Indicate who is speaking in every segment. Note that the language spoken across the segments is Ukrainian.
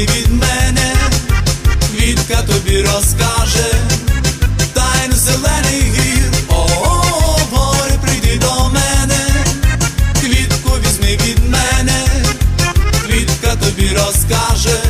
Speaker 1: ти від мене, квітка тобі розкаже, тайну зелений гір, о, прийди до мене, квітку візьми від мене, квітка тобі розкаже.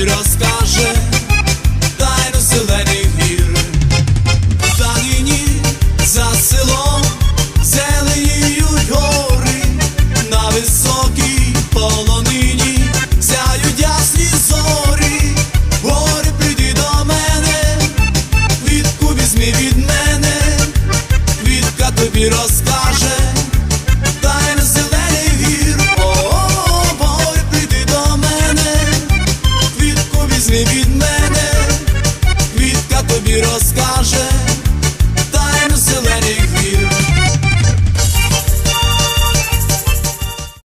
Speaker 1: тобі розкаже тайну зелених гір. Та нині за селом зеленіють гори, на високій полонині сяють ясні зорі, гори прийди до мене, квітку візьми від мене, квітка тобі розкаже. sky.